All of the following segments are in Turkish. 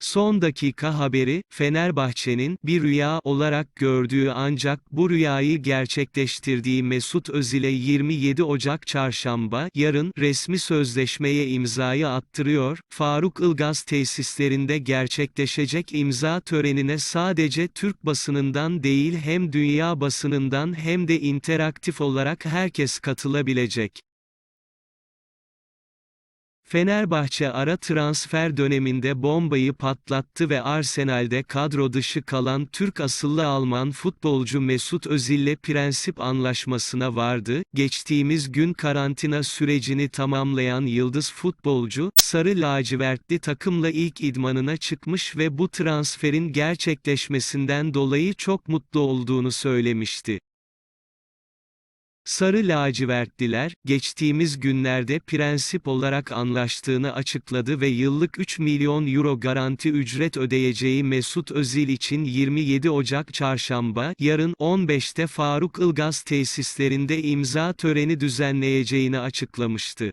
Son dakika haberi, Fenerbahçe'nin bir rüya olarak gördüğü ancak bu rüyayı gerçekleştirdiği Mesut Özil'e 27 Ocak Çarşamba, yarın, resmi sözleşmeye imzayı attırıyor, Faruk Ilgaz tesislerinde gerçekleşecek imza törenine sadece Türk basınından değil hem dünya basınından hem de interaktif olarak herkes katılabilecek. Fenerbahçe ara transfer döneminde bombayı patlattı ve Arsenal'de kadro dışı kalan Türk asıllı Alman futbolcu Mesut Özil'le prensip anlaşmasına vardı. Geçtiğimiz gün karantina sürecini tamamlayan yıldız futbolcu, sarı lacivertli takımla ilk idmanına çıkmış ve bu transferin gerçekleşmesinden dolayı çok mutlu olduğunu söylemişti. Sarı lacivertliler, geçtiğimiz günlerde prensip olarak anlaştığını açıkladı ve yıllık 3 milyon euro garanti ücret ödeyeceği Mesut Özil için 27 Ocak Çarşamba, yarın 15'te Faruk Ilgaz tesislerinde imza töreni düzenleyeceğini açıklamıştı.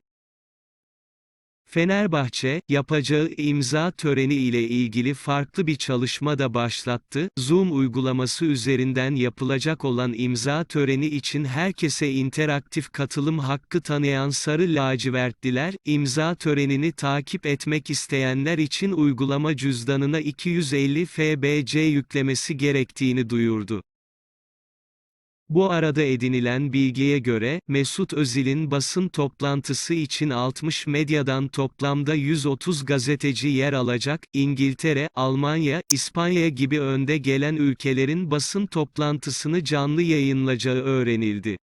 Fenerbahçe, yapacağı imza töreni ile ilgili farklı bir çalışma da başlattı. Zoom uygulaması üzerinden yapılacak olan imza töreni için herkese interaktif katılım hakkı tanıyan sarı lacivertliler, imza törenini takip etmek isteyenler için uygulama cüzdanına 250 FBC yüklemesi gerektiğini duyurdu. Bu arada edinilen bilgiye göre, Mesut Özil'in basın toplantısı için 60 medyadan toplamda 130 gazeteci yer alacak, İngiltere, Almanya, İspanya gibi önde gelen ülkelerin basın toplantısını canlı yayınlayacağı öğrenildi.